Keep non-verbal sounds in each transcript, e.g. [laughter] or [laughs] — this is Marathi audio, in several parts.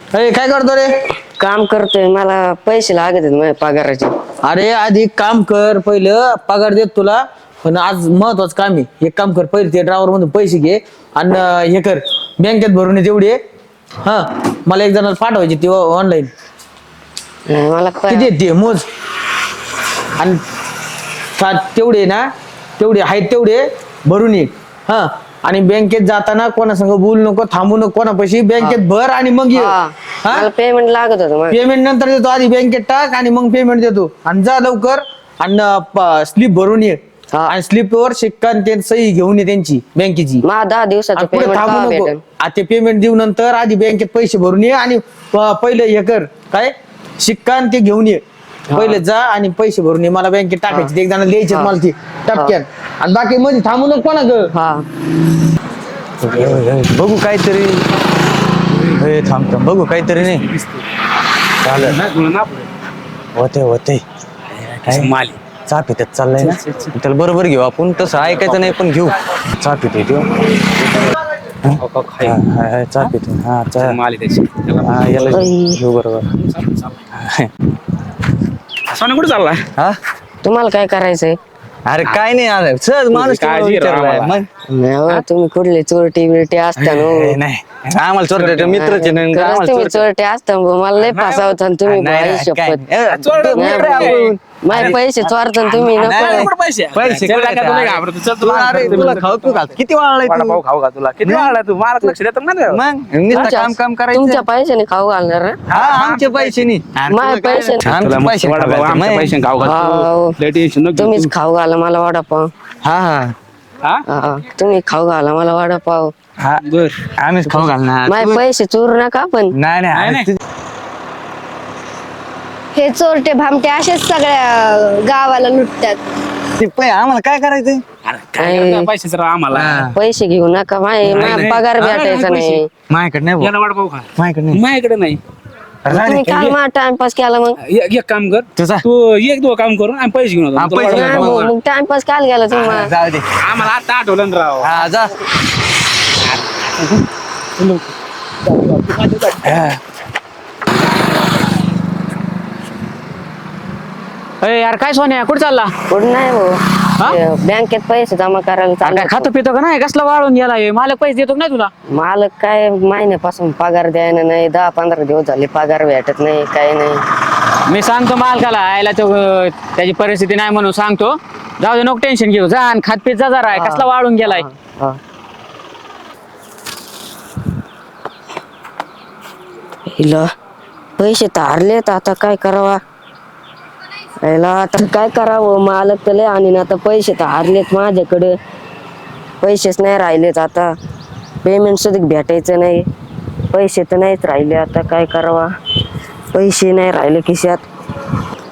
अरे काय करतो रे? काम करतोय. मला पैसे लागत आहेत माझ्या पगाराचे. अरे आधी काम कर. पहिलं पगार देत तुला पण आज महत्वाचं काम आहे. एक काम कर पहिले ते ड्रायव्हर मधून पैसे घे आणि अं, हे कर. बँकेत भरून ये तेवढे हा मला एक जणाला पाठवायचे ते ऑनलाईन नाही, मला प- किती आहेत ते? मोज. आणि तेवढे ना? तेवढे आहेत तेवढे. भरून ये. हा आणि बँकेत जाताना कोणासंग बोलू नको थांबू नको कोणा पैसे बँकेत भर आणि मग ये. हा. मला पेमेंट लागत होतं पेमेंट नंतर देतो आधी बँकेत टाक आणि मग पेमेंट देतो. आणि जा लवकर आणि स्लिप भरून ये. हा. आणि स्लिपवर शिक्का आणि ते सही घेऊन ये त्यांची बँकेची. मला दहा दिवसाचं आणि पुढे पेमेंट थांबू नको. भेटेल? आ, ते पेमेंट देऊ नंतर आधी बँकेत पैसे भरून ये आणि प- पहिले हे कर. काय? शिक्का आणि ते घेऊन ये. पहिले जा आणि पैसे भरून ये. मला बँकेत टाकायचे. एक जण लिहायचे हा. मला ती टपक्यान आणि बाकी मध्ये थांबू नको ना ग हा. बघू काहीतरी. हे थांब थांब. बघू काहीतरी नाही. चालेल. होते होते माली चा पित्यात चाललंय ना? त्याला बरोबर घेऊ आपण. तसं ऐकायचं नाही पण घेऊ. चा पितोय तो. हा, हा, हा, चा पितोय हा चा माली त्याची. हा याला घेऊ बरोबर. सोना कुठे चालला. हा? तुम्हाला काय करायचंय? अरे काय नाही अरे सहज माणूस तुला काळजी राहा विचारलाय आम्हाला. मग? नाही हो, तुम्ही कुठले चोरटी बिरटी असता ना नाही. आम्हाला चोरटे मित्रच आहे ना, खरंच आम्हाला तुम्ही चोरटे. चोरटे असता भाऊ, मला लय फसावता आणि तुम्ही नाही, भाई नाही, काय शपथ. नाही. ए, चोरटे मित्र नाही, आहे. आपण. माझे पैसे चोरता तुम्ही नको. नाही. पैसे? पैसे चल, कुठे काय तुला आहेत? घाबरतो चल तुला तुला अरे तुला खाऊ तू घाल. किती वाळलाय तू? भाऊ खाऊ का तुला? किती वाढला? तू मला लक्ष देतो ना रे. मग? नुसतं तुमच्या- काम काम तुमच्या करायचं पैशाने खाऊ घालणार ना? हा आमचे पैसे नाही माझे पैसे तुला आमचे मग पैसे वडापाव, खायचे. आमच्या मग- पैशाने खाऊ. लय नको घेऊ. तुम्हीच. खाऊ घाला मला वडापाव. हा हा. हा? हा, तुम्ही खाऊ घाला मला वडापाव. हा बर. आम्हीच खाऊ घालणार. माझे पैसे चोरू नका पण. नाही नाही, नाही नाही. हे चोरटे भामटे असेच सगळ्या गावाला लुटतात ते पै- आम्हाला काय करायचंय अरे, काय करता पैसेच राव आम्हाला हा. पैसे घेऊ नका नाही. पगार नाही, भेटायचा नाही, नाही माझ्याकडे नाही याला माझ्याकडे नाही माझ्याकडे नाही तुम्ही. काल मला टाइमपास केला मग एक एक काम कर तुझा तू एक दोन काम करून आणि पैसे घेऊन येतो. हा, तुला पैसे घेऊन. मग टाइमपास काल गेला? जाऊ दे आम्हाला आता आठवलं ना राव हा जा हा. अरे यार काय सोन्या कुठे चालला? कुठं नाही भाऊ. ते बँकेत पैसे जमा करायला काय चाललो खातो पितो का नाही? कसला वाळून गेला हे? मालक पैसे देतो का नाही तुला? मालक काय महिन्यापासून पगार द्यायला नाही दहा पंधरा दिवस झाले पगार भेटत नाही काय नाही. मी सांगतो मालकाला आयला तो अं, त्याची परिस्थिती नाही म्हणून सांगतो. जाऊ दे नको टेन्शन घेऊ. जा आणि खात पीत जा जरा. कसला वाळून गेलाय? हा. हिला पैसे तर हारलेत आता काय करावा? याला आता काय करावं? मालक तर लय आणि आता पैसे तर हारलेत माझ्याकडे. पैसेच नाही राहिलेत आता. पेमेंट सुद्धा भेटायचं नाही. पैसे तर नाहीच राहिले आता. काय करावा? पैसे नाही राहिले खिशात.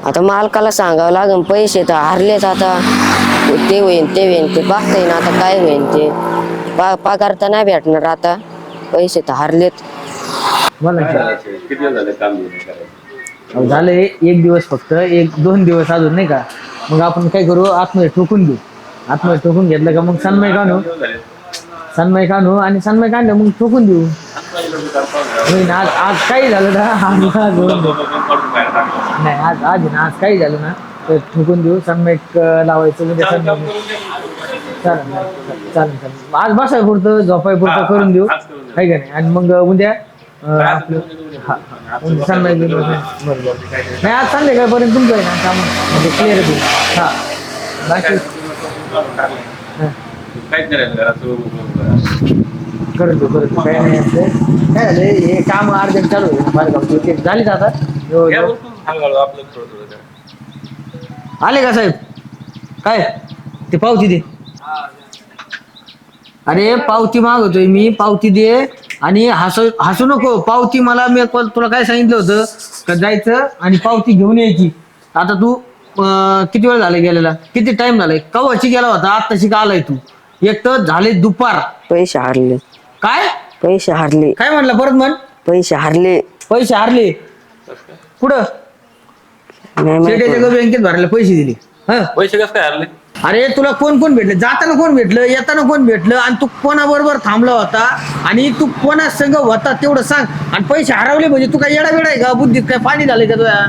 आता मालकाला सांगावं लागेल पैसे तर हारलेत आता. ते होईन ते होईन ते बघता येईन आता काय होईन ते. पा पगार तर नाही भेटणार आता. पैसे तर हारलेत. झाले काम झालंय एक दिवस फक्त एक दोन दिवस अजून नाही का? मग आपण काय करू आतमध्ये ठोकून घेऊ आतमध्ये ठोकून घेतलं का मग सन्मय काढू सन्मय काढू आणि सन्मय काढलं मग ठोकून देऊ. होईन आज आज काही झालं ना आज आज. नाही आज आज ना आज काही झालं ना तर ठोकून देऊ सन्मय लावायचं उद्या सन्मय. चालेल चालेल चालेल. आज बसाय पुरतं झोपाय पुरतं करून देऊ. आहे का नाही? आणि मग उद्या आपलं हा. बरं नाही आज संध्याकाळपर्यंत तुमचं आहे ना काम? म्हणजे क्लिअर होईल हा. बाकी? करून देऊ काय नाही असं. काय झालं हे काम अर्जंट चालू आहे. ते झालीच आता. हो, हो. आले का साहेब? काय? ते पावती दे. अरे पावती मागवतोय मी. पावती दे. आणि हसू हसू नको पावती मला मी पण तुला काय सांगितलं होतं? का जायचं आणि पावती घेऊन यायची. आता तू अं, किती वेळ झाला गेलेला? किती टाइम झालाय? कवाची गेला होता? आत्ताशी का आलाय तू? एक तर झाले दुपार. पैसे हारले. काय? पैसे हारले. काय म्हणलं परत म्हण? पैसे हारले. पैसे हारले. कुठं? नाही माहीत शेट्याच्या मला. बँकेत भरायला पैसे दिले. हा? पैसे कसं काय हरले? अरे तुला कोण कोण भेटलं? जाताना कोण भेटलं? येताना कोण भेटलं? आणि तू कोणाबरोबर थांबला होता? आणि तू कोणा संघ होता तेवढं सांग. आणि पैसे हरवले म्हणजे तू काय येडा वेडा आहे का? बुद्धीत काय पाणी झालंय का तुझ्या?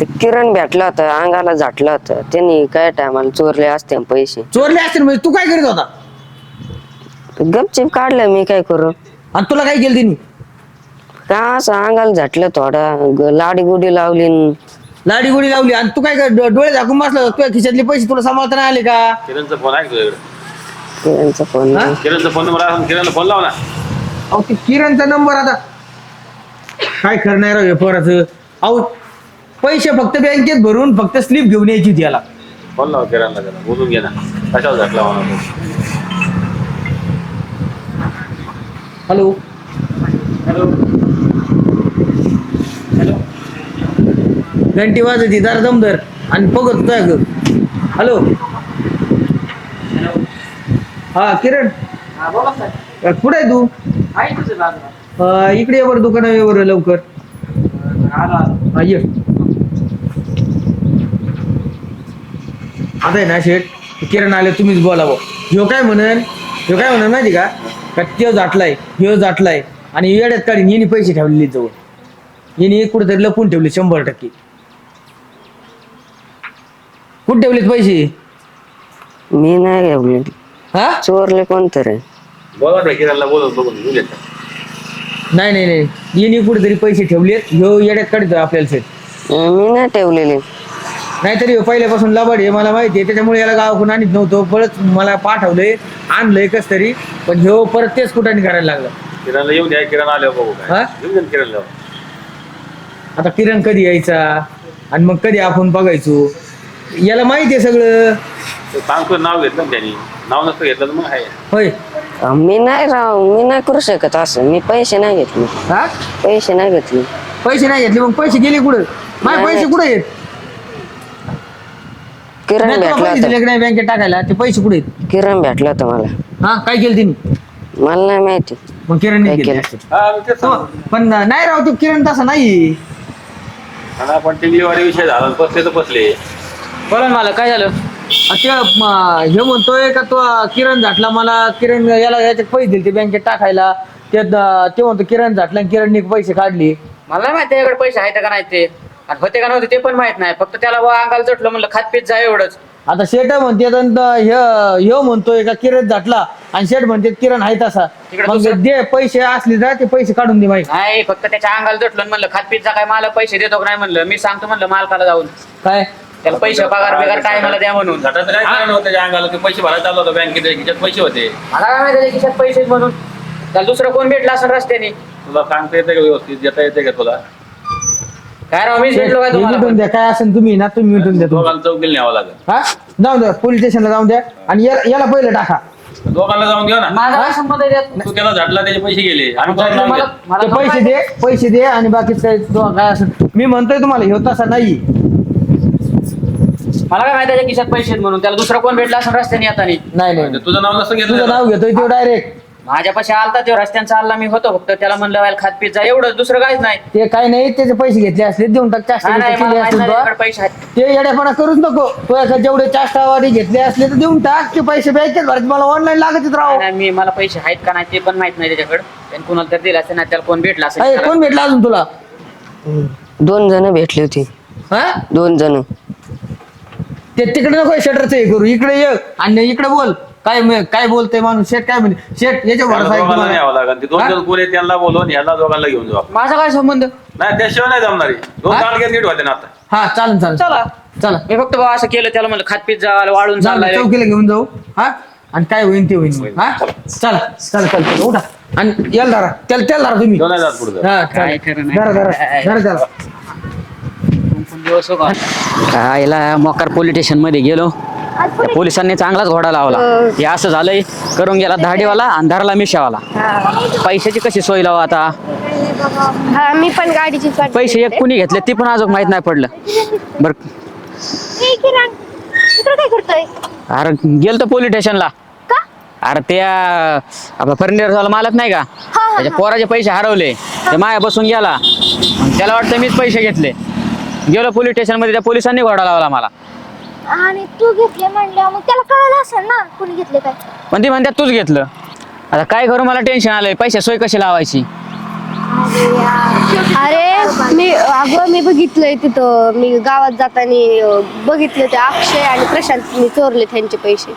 ते किरण भेटला होता अंगाला झाटला होता. त्यांनी काय टायमाला चोरले असते पैसे. चोरले असतील म्हणजे तू काय करीत होता? गपचिप काढलं मी काय करू. आणि तुला काय केलं तिने? का असं अंगाला झाटलं थोडा लाडी गुडी लावली न. लाडी गुडी लावली. आणि तू काय कर- डो- डोळे झाकून बसला तुझ्या खिशातले पैसे तुला सांभाळता नाही आले का? किरणचा फोन आहे तुझ्याकडे? किरणचा फोन हा? किरणचा फोन नंबर आहे किरणला फोन लाव ना. अहो ते किरणचा नंबर आता. काय करणार हे पोराचं अहो पैसे फक्त बँकेत भरून फक्त स्लिप घेऊन यायची होती याला. फोन लाव किरणला त्याला बोलून घे ना. कशावर झाकला म्हणा हॅलो घंटी वाजती दार दमदर आणि बघत तुझ्या ग. हॅलो हा किरण? कुठे आहे तू? इकडे ये बरं दुकाना ये बरं लवकर. हा ये. आता आहे ना शेठ किरण आले तुम्हीच बोलावं ह्यो काय म्हणन? ह्यो काय म्हणन माहिती का? का त्यो जाटलाय ह्यो जाटलाय. आणि येड्यात काढीन येणे पैसे ठेवलेले जवळ. येणे कुठेतरी लपून ठेवले शंभर टक्के. कुठे ठेवलेत पैसे? मी नाही घेऊन हा? चोरले कोणतरी बोला ना किरणला बोलून बघून घेऊन येतात नाही नाही नाही. येणे कुठेतरी पैसे ठेवलेत. ह्यो येड्यात काढतो आपल्याला मी नाही ठेवलेले. नाहीतरी ह्यो पहिल्यापासून लबाड आहे मला माहिती आहे. त्याच्यामुळे याला गावाकडून आणत नव्हतो. परत मला पाठवलंय आणलंय कस तरी. पण ह्यो परत तेच कुठाने करायला लागला. किरणला येऊन द्या किरण आल्यावर बघू हा? काय येऊन द्या ना किरणला आता किरण कधी यायचा? आणि मग कधी आपण बघायचो? याला माहिती आहे सगळं. सांगतो नाव घेतलं ना त्यांनी. नाव नसतं घेतलं तर मग आहे. होय. मी नाही राव मी नाही करू शकत असं. मी पैसे नाही घेतले. हा? पैसे नाही घेतले. पैसे नाही घेतले मग पैसे गेले कुठं? माझे नाही, पैसे नाही. कुठे आहेत? किरण नाही, तुला भेटला पैसे दिले होता की नाही बँकेत टाकायला? ते पैसे कुठे आहेत? किरण भेटला होता मला. हा काय केलं तिने? मला नाही माहिती. मग किरण काय केलं? असते. हा मी तेच सांगतो. पण नाही राव तू किरण तसा नाही आणि आपण विषय झाला बसले तर बसले. बोला ना मला काय झालं? ते म, हे म्हणतोय का तो किरण झाटला मला किरण याला याच्यात पैसे दिले ते बँकेत टाकायला. अं, ते म्हणतो किरण झाटला आणि किरणने पैसे काढले. मला नाही माहिती त्याच्याकडे पैसे आहेत का नाही ते. आणि होते का नव्हते ते पण माहीत नाही. फक्त त्याला बुवा अंगाला जटलं म्हणलं खात पीत जा एवढंच. आता शेट म्हणते ह्यो म्हणतोय का किरण झाटला आणि शेट म्हणते किरण आहे तसा. तिकडे मग दुसरं- दे पैसे असले तर ते पैसे काढून दे माहिती. नाही फक्त त्याच्या अंगाला जटलं आणि म्हणलं खात पीत जा काय मला पैसे देतो का नाही म्हणलं. मी सांगतो म्हणलं मालकाला जाऊन. काय? त्याला पैसे पगार बिगार काय मला द्या म्हणून. घटाचं काय कारण होतं त्याच्या अंगाला ते पैसे भरायला चाललं होतं बँकेत खिशात पैसे होते. मला काय माहिती त्याच्या खिशात पैसे आहेत म्हणून. त्याला दुसरं कोण भेटला असं रस्त्याने? तुला सांगता येते का व्यवस्थित? देता येते का तुला? काय राव मीच शेठ, भेटलो काय हे तुम्हाला? मिटून? द्या काय असेल तुम्ही ना तुम्ही मिटून द्या तुम्ही. दोघांना चौकीला न्यावं लागेल. हा? जाऊन द्या पोलीस स्टेशनला जाऊन द्या. आणि या- याला पहिलं टाका. दोघांना जाऊन घेऊ ना. माझा काय संबंध आहे त्यात? तू त्याला झाटला त्याचे पैसे गेले. आणि मला. मला ते पैसे दे पैसे दे आणि बाकीच काय तो काय असेल. मी म्हणतोय तुम्हाला ह्यो तसा नाही. मला काय माहिती त्याच्या खिशात पैसे आहेत म्हणून. त्याला दुसरा कोण भेटला असं रस्त्याने येताना? नाही नाही तुझं नाव नसतं तुझं घेतलं नाव घेतोय तो डायरेक्ट माझ्यापाशी आलता तो रस्त्यानं चालला मी होतो फक्त. त्याला म्हणलं व्हायला खात पीत जा. एवढंच दुसरं काहीच नाही. ते काय नाही त्याचे पैसे घेतले असले देऊन टाक नाही, मला माहीत नाही तो. त्याच्याकडे पैसे आहेत. ते येड्यापणा करूच नको. तो एका जेवढे चाष्टावारी घेतले असले तर देऊन टाक ते पैसे बँकेत भरत मला ऑनलाईन लागत राव. नाही, मी मला पैसे आहेत का नाही ते पण माहीत नाही त्याच्याकडे. त्यांनी कुणाला तर दिला असेल नाही त्याला कोण भेटला असेल कोण भेटला अजून तुला? दोन जण भेटली होती. हा? दोन जण. ते तिकडे नको शटरचं हे करू इकडे ये. आणि इकडे बोल. काय म- काय बोलतोय माणूस? शेट काय म्हणते शेट याच्या भरोसा आहे दोघांना तुम्हाला. न्यावं लागेल. ते दोन हा? जण कोण आहे त्यांना बोलवून ह्याला दोघांना घेऊन जाऊ माझा काय संबंध? नाही त्याशिवाय नाही जमणार. दोन हा? तालुक्यात नीट होते ना आता. हा चालन चालन. चला. चला. मी फक्त बाबा असं केलं त्याला म्हणलं खात पीत जा वाळून जाऊ चाललाय. चौकीला घेऊन जाऊ. हा? आणि काय होईल ते होईल. हा? चला चला चल. चल उठा. आणि याला धरा. त्याला त्याला धरा तुम्ही. दोन हजार पुढे हा काय चला. खरं नाही. धरा धरा. धरा त्याला. आईला मोकार पोलीस स्टेशनमध्ये गेलो. त्या पोलिसांनी चांगलाच घोडा लावला. हे असं झालंय करून गेला धाडीवाला अंधारला मिशावाला. पैशाची कशी सोय लावा आता? हा मी पण गाडीची पैसे एक कुणी घेतले ते पण अजून माहीत नाही पडलं. बर. ए, किरण इकडे काय करतोय? अरे गेल तर पोलीस स्टेशनला का? अरे त्या आपला फर्निचरवाला मालक नाही का? हा. त्याच्या पोराचे पैसे हरवले. ते माया बसून गेला. त्याला वाटतं मीच पैसे घेतले. गेलो पोलीस स्टेशनमध्ये त्या पोलिसांनी घोडा लावला मला. आणि तू घेतले म्हणल्या मग त्याला कळलं असेल ना कुणी घेतले काय? पण ती म्हणतात तूच घेतलं. आता काय करू मला टेन्शन आलंय. पैसे सोय कशी लावायची? अरे मी अगं मी बघितलंय तिथं. मी गावात जाताना बघितलं ते अक्षय आणि प्रशांतनी चोरले त्यांचे पैसे.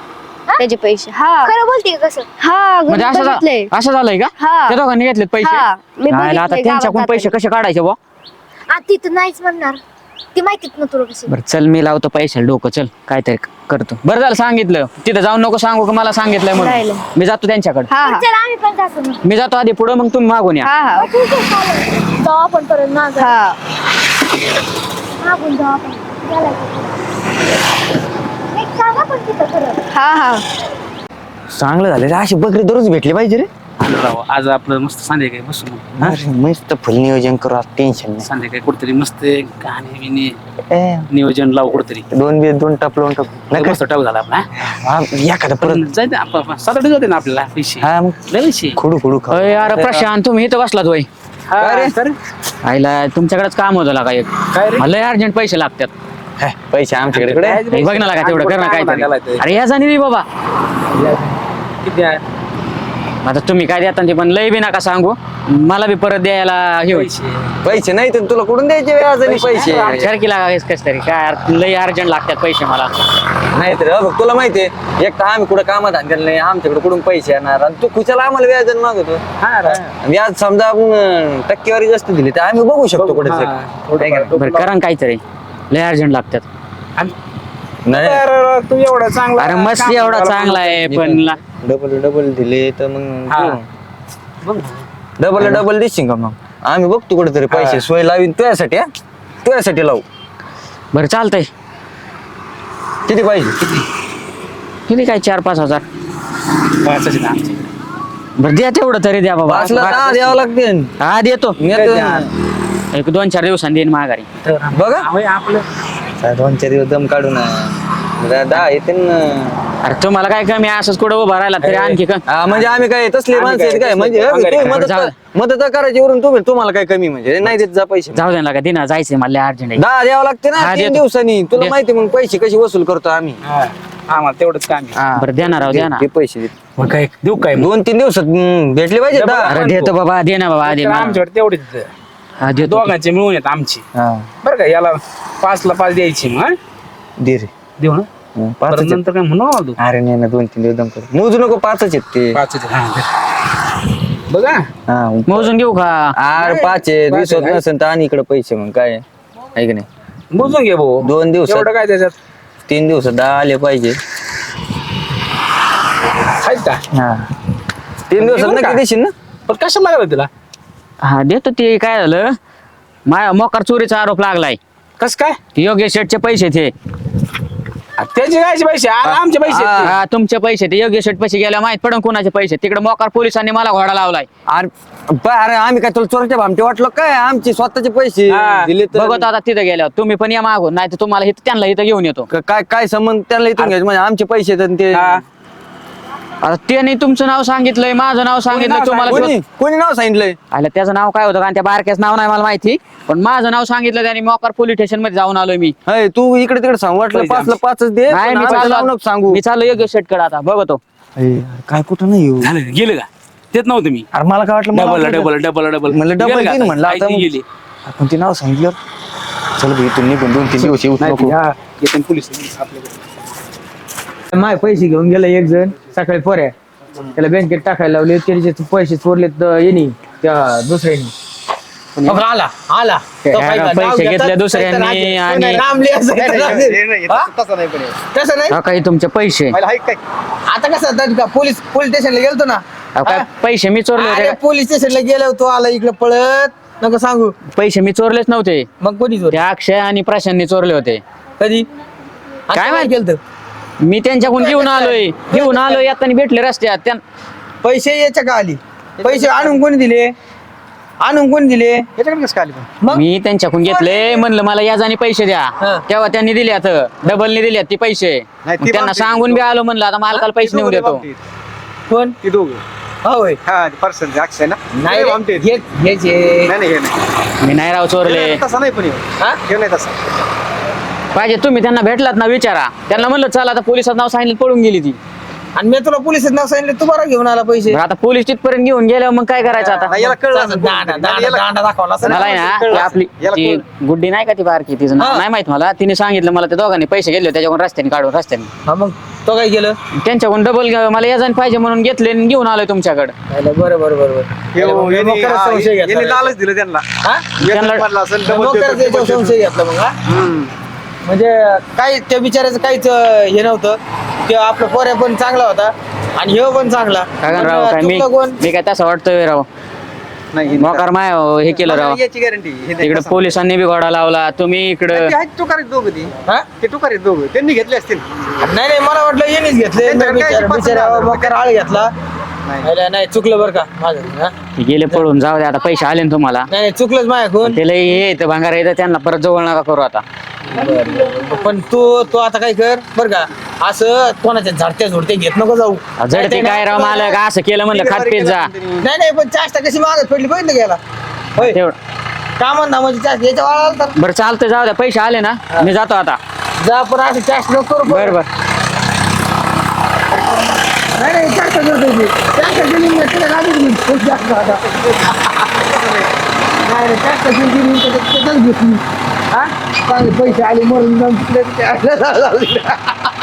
त्याचे पैसे. हा. खरं बोलते का कसं? हा म्हणजे असं झा- असं झालंय का? हा. त्या दोघांनी घेतलेत पैसे? हा, मी आता त्यांच्याकडून गावात पैसे कसे काढायचे बुवा आ ती तर नाहीच म्हणणार. ती माहितीच ना तुला कशी? बरं चल मी लावतो पैशाला डोकं चल काहीतरी करतो. बरं झालं सांगितलं. तिथं जाऊन नको सांगू का मला सांगितलंय म्हणून. राहिलं. मी जातो त्यांच्याकडे. हा हा. चल आम्ही पण जातो मग. मी जातो आधी पुढं मग तुम्ही मागून या. हा हा. ठीक आहे चालेल. जाऊ आपण परत माग. हा. मागून जाऊ आपण. गेला एक सांगा पण तिथं खरं. हा हा. चांगलं झालं रे. अशी बकरी दररोज भेटली पाहिजे रे. राव आज आपलं मस्त संध्याकाळी बसू मग अरे, मस्त फुल नियोजन करू टेन्शन संध्याकाळी कुठतरी मस्त गाणे बिणे नाही नियोजन लावू कुठतरी. दोन बी दोन टप लोन टप नका. मस्त टाक झाला आपला हा, एखादं परत. जायचं आपण सात आठ होते ना आपल्याला पैसे. हा मग लय पैसे. खुडू खुडू खा अरे यार प्रशांत तुम्ही इथं बसलात हा, तर? आईला तुमच्याकडेच काम होतं का एक. काय रे? मला अर्जंट पैसे लागतात. हे, पैसे आमच्याकडे. कडे बघ ना लागा तेवढं कर ना आम्हाला ते. अरे या जाणी रे बाबा. किती आहे? आता तुम्ही काय देता ते पण लय बी नका सांगू. मला बी परत द्यायला हे होईल. पैसे. नाही तर तुला कुठून द्यायचे व्याजाने पैसे शर्की लागा कस तरी. काय लय अर्जंट लागतात पैसे मला. नाही तर बघ तुला माहितीये एक तर आम्ही कुठं कामात आणलेलं नाही आमच्याकडे कुठून पैसे येणार? आणि तू कुशाला आम्हाला व्याज मागतो हा. व्याज समजा आपण अं, टक्केवारी जास्त दिली तर आम्ही बघू शकतो कुठे हा, बरं करा ना काहीतरी. लय अर्जंट लागतात. नाही. तू एवढा चांगला अरे मस्त काम एवढा करायला चांगला आहे पण ला- डबल डबल दिले तर मग हा. डबल डबल देशील का मग? आम्ही बघतो कुठेतरी पैसे. सोय लावीन तुझ्यासाठी हा. तुझ्यासाठी लावू. बरं चालतंय. किती पाहिजे? किती काय? चार पाच हजार. पाचच आहे ना आमच्याकडे. बरं द्या तेवढं तरी द्या बाबा. पाचला दहा द्यावं लागते हा देतो. नेतो. एक दोन चार दिवसांनी देईन माघारी. बघा. आपलं. काय दोन चार दिवस दम काढू ना. दहा- दहा येते ना. अरे तुम्हाला काय कमी असंच कुठं उभा राहिला तरी आणखी का? हा, म्हणजे आम्ही काय तसले माणसं आहेत काय म्हणजे तुम्ही मदत जाऊ कर- मदत करायची वरून तुम्ही तुम्हाला काय कमी म्हणजे? नाही देत जा पैसे. जाऊ दे ना का दिना जायचंय मला अर्जंट दहा द्यावं लागते ना हा, तीन देतो. दिवसांनी. तुला दे. माहिती मग पैसे कशी वसूल करतो आम्ही. आम्हाला तेवढंच काम आहे. बरं देणार आहो, दे- द्या ना. दे पैसे. दे. मग काय देऊ काय मग? दोन तीन दिवसात हम्म, भेटले पाहिजे दहा. अरे देतो बाबा दे ना बाबा आधी मला. आमच्याकडे तेवढेच हा देतो. दोघांचे मिळून येत आमची. हा, बरं का याला पाचला पाच द्यायची मग हा? दे रे. देऊ ना. हं, पाचच परत आहेत. नंतर काय म्हणू अरे नाही ना दोन तीन दिवस दम कर मोजू नको पाचच आहेत ते. पाच बघा. हा मोजून घेऊ का? अरे पाच आहेत. वीस होत नसेल तर आणि इकडे पैसे मग काय आहे? की नाही? मोजून घे भाऊ. दोन दिवसात. एवढं काय त्याच्यात? तीन दिवसात दहा आले पाहिजे. आहेत का? हा. तीन दिवसात? नक्की देशील ना? पण कशाला लागलं तुला हा देतो ते. काय झालं? माया मोकार चोरीचा आरोप लागलाय. कस काय? ते योगेश शेटचे पैसे ते त्याचे काय पैसे? आमचे पैसे आहेत ते. हा तुमचे पैसे ते. योगेश शेट पैसे गेल्या माहीत पडून कोणाचे पैसे तिकडे मोकार पोलिसांनी मला घोडा लावलाय. अरे आम्ही काय तुला चोरच्या भामटे वाटलं काय? आमचे स्वतःचे पैसे हा. दिले तर बघतो आता तिथं गेल्यावर. तुम्ही पण या मागून नाही तर तुम्हाला इथं त्यांना इथं घेऊन येतो. क- काय काय संबंध? त्यांना इथून घ्यायचं म्हणजे आमचे पैसे आहेत आणि ते हा. आता त्याने तुमचं नाव सांगितलंय माझं नाव सांगितलं नाव तुम्हाला कोणी शोध- कोणी नाव सांगितलंय? आलं त्याचं नाव काय होतं? कारण त्या बारक्याचं नाव नाही मला माहिती. पण माझं नाव सांगितलं त्याने मोकार पोलीस स्टेशनमध्ये जाऊन आलोय मी. हय तू इकडे तिकडे सांग वाटलं पैसे पाचला पाचच दे नाही पण मी आमचं नाव चाललो नको सांगू. मी चाललो योगेश शेटकडे आता बघतो. अरे, काय कुठं नाही येऊ झालं गेलं का? तेच नव्हतं मी. अरे मला काय वाटलं मला डबल वाटलं- डबल डबल डबल म्हणलं डबल म्हणलं आता गेली. आपण ते नाव सांगितलं. चल भाई निघून दोन तीन दिवस येऊ नको. पोलीस आपल्याकडे. माय पैसे घेऊन गेला एक जण सकाळी पोऱ्या. त्याला बँकेत टाकायला लावले त्याचे पैसे चोरलेत येणी त्या दुसऱ्यानी. आला आला. तो नाव पैसे घेतात, घेतले दुसऱ्यांनी आणि- नाम लिहायचं, काहीतरी नाम- हा? तसं नाही हा. काही तुमचे पैसे. आता कसं आता का पोलीस पोलीस स्टेशनला गेलतो ना? अहो, काय हा? पैसे मी चोरले अरे होते पोलीस स्टेशनला गेलो तो आला इकडे पळत. नको सांगू. पैसे मी चोरलेच नव्हते. मग कोणी चोर त्या अक्षय आणि प्रशांतनी चोरले होते. कधी? काय माहिती माहीत? केलं मी त्यांच्याकडून घेऊन आलोय घेऊन आलोय आता भेटले रस्त्यात. त्या पैसे याच्या का आली पैसे आणून कोणी दिले? आणून कोणी दिले? याच्याकडे कसं आली मग? मी त्यांच्याकडून घेतले म्हणलं मला याजाने पैसे द्या. तेव्हा त्यांनी दिल्यात डबलनी दिल्यात ते पैसे. मग त्यांना सांगून बी आलो म्हणलं आता मालकाला पैसे नेऊन देतो. कोण? ती दोघं. हा होय. हा पर्सन अक्षय ना? नाही रे, आमटे हे- हेच हे. नाही नाही हे नाही. मी नाही राव चोरले. तसा नाही पण ह्यो. हा? नाही तसा. पाहिजे तुम्ही त्यांना भेटलात ना विचारा. त्यांना म्हणलं चला आता पोलिसात नाव सांगितलं पळून गेली ती. आणि मी तुला पोलिसात नाव सांगितलं तू बरा घेऊन आला पैसे. आता पोलीस तिथपर्यंत घेऊन गेल्यावर मग काय करायचं आता? याला कळलं दांडा दांडा दांडा दाखवला असं मला आहे ना ती आपली ती गुड्डी नाही का ती बारकी? तिचं नाव नाही माहीत मला. तिने सांगितलं मला त्या दोघांनी पैसे घेतले त्याच्याकडून रस्त्याने काढून रस्त्याने. हा मग तो काय केलं? त्यांच्याकडून डबल मला याजान पाहिजे म्हणून घेतले आणि घेऊन आलोय तुमच्याकडे. बरं बरं बरं बरं. मोकराचा संशय घेतला लालच दिलं त्यांना. हा? त्यांना मोकराचा याच्यावर संशय घेतला मग हा? म्हणजे काही त्या बिचाराचं काहीच अं, हे नव्हतं. ते आपला पोऱ्या पण चांगला होता आणि हे पण चांगला. काय पण, राव काय मी चुकलं कोण? मी काय तसं वाटतोय राव. मोकार माय हे केलं राव. याची गॅरंटी इकडे पोलिसांनी बी घोडा लावला तुम्ही इकडं टुकारीत दोघं ती. हा? ते टुकारीत दोघं त्यांनी घेतले असतील. नाही नाही मला वाटलं येणेच घेतले. त्यांच्याकडे काय बिचारा? मोकार आळ घेतला. नाही. नाही चुकलं बरं का माझं. हा? ते गेले पळून जाऊ दे आता पैसे आले ना तुम्हाला. नाही नाही चुकलंच माझ्याकडून त्याला हे येतं भांगार येतं त्यांना परत जवळ नका करू आता. पण तू तू आता काय कर बर का असं कोणाच्या झडत्या झोडत्या घेत नको जाऊ. झडती काय राव मला का असं केलं म्हणलं खात पीत जा. नाही नाही पण चाष्टा कशी मागत पडली बघितलं गेला होय. तेवढं. कामं ना म्हणजे चाष्टा याच्या तर बरं चालतं जाऊ द्या पैसे आले ना मी जातो आता. जा पण असं चाष्ट नको करू. बरं बरं. नाही नाही चाष्टा करतो मी. चाष्टा केली मी तुला गाडी दिली खूप जास्त आता. नाही नाही चाष्टा केली मी त्याच्यात त्याच्यात घेतली हा चांगले पैसे आले मरून जाऊन [laughs] तिकडे तिकडे.